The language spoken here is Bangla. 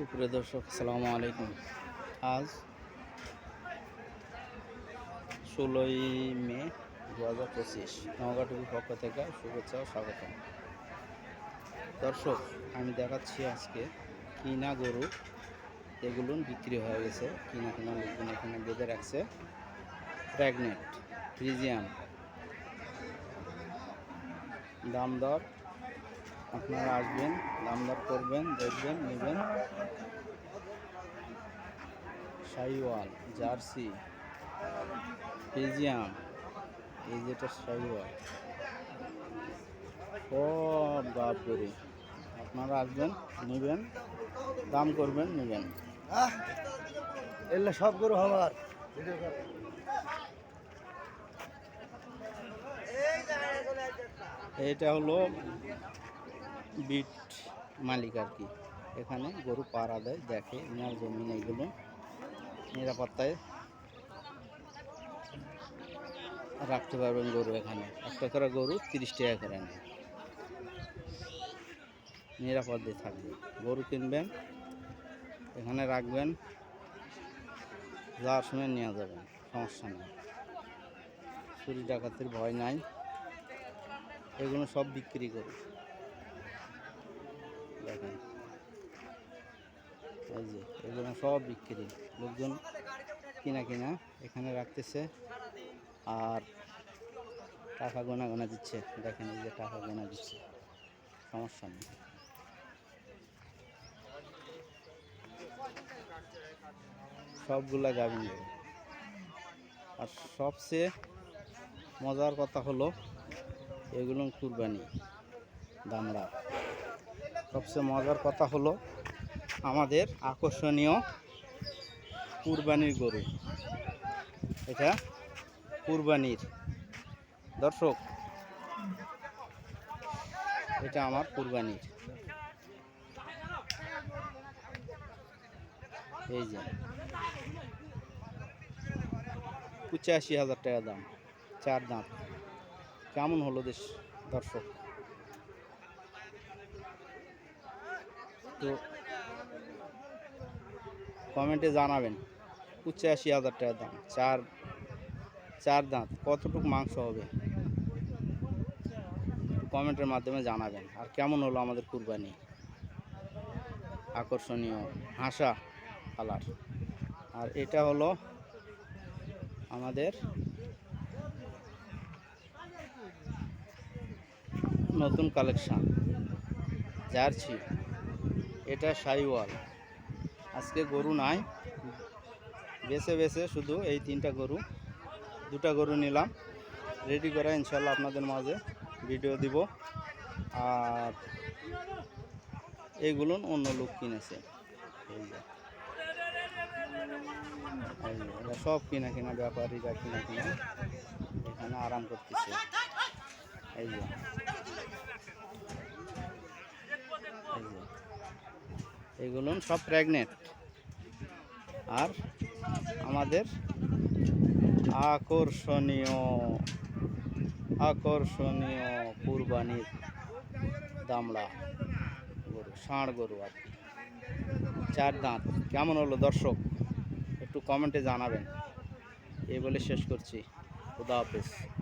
সুপ্রিয় দর্শক, আসসালামু আলাইকুম। আজ ষোলোই মে দু হাজার পঁচিশ, নওগাঁ পক্ষ থেকে শুভেচ্ছা ও স্বাগত দর্শক, আমি দেখাচ্ছি আজকে কিনা গরু, এগুলো বিক্রি হয়ে গেছে, কিনা কিনা লোকজন এখানে বেঁধে রাখছে। Pregnant, Friesian. দাম দর আপনারা আসবেন দাম দর করবেন দেখবেন নেবেন। শাহিওয়াল জার্সি ফিজিয়াম এই যেটা শাহিওয়াল। সব গাব গরু আপনারা আসবেন নেবেন দাম করবেন নেবেন। এলে সব গরু হবার। এটা হলো বিট মালিক আর কি। এখানে গরু পাড়া দেয়, দেখে ইনার জমিন এগুলো নিরাপত্তায় রাখতে পারবেন গরু এখানে। একটা করে গরু তিরিশ টাকা করে নেয়। নিরাপদে থাকবে। গরু কিনবেন, এখানে রাখবেন, যাওয়ার সময় নিয়ে যাবেন, সমস্যা নেই। চুরি ডাকাতির ভয় নাই। এগুলো সব বিক্রি করি যে এগুলো সব বিক্রি। লোকজন কিনা কিনা এখানে রাখতেছে। আর টাকা গোনা গোনা দিচ্ছে। দেখেন এই যে টাকা গোনা দিচ্ছে। সমস্যা নেই। সবগুলা গাভিন আর সবচেয়ে মজার কথা হলো, এগুলো কুরবানি দামড়া সবচেয়ে মজার কথা হলো আমাদের আকর্ষণীয় কুরবানির গরু। এটা কুরবানির। দর্শক, এটা আমার কুরবানির। এই যে। পঁচাশি হাজার টাকা দাম, চার দাম কেমন হলো দেশ, দর্শক? তো কমেন্টে জানাবেন। পঁচাশি হাজার টাকা দাম। চার চার দাঁত। কতটুকু মাংস হবে? কমেন্টের মাধ্যমে জানাবেন। আর কেমন হলো আমাদের কুরবানি? আকর্ষণীয় হাসা কালার। আর এটা হলো আমাদের নতুন কালেকশান, জার্সি। এটা সাইওয়াল আজকে গরু নাই। বেছে বেছে শুধু এই তিনটা গরু, দুটা গরু নিলাম। রেডি করা ইনশাল্লাহ আপনাদের মাঝে ভিডিও দিব। আর এইগুলো অন্য লোক কিনেছে। সব কিনা কিনা, ব্যাপারীরা কিনা কিনা, এখানে আরাম করতেছে। এই যে এই যে এগুলো সব প্রেগনেন্ট আর আমাদের আকর্ষণীয় আকর্ষণীয় কুরবানির দামড়া গরু, ষাঁড় গরু আর চার দাঁত। কেমন হলো দর্শক? একটু কমেন্টে জানাবেন। এই বলে শেষ করছি। খুদা হাফেজ।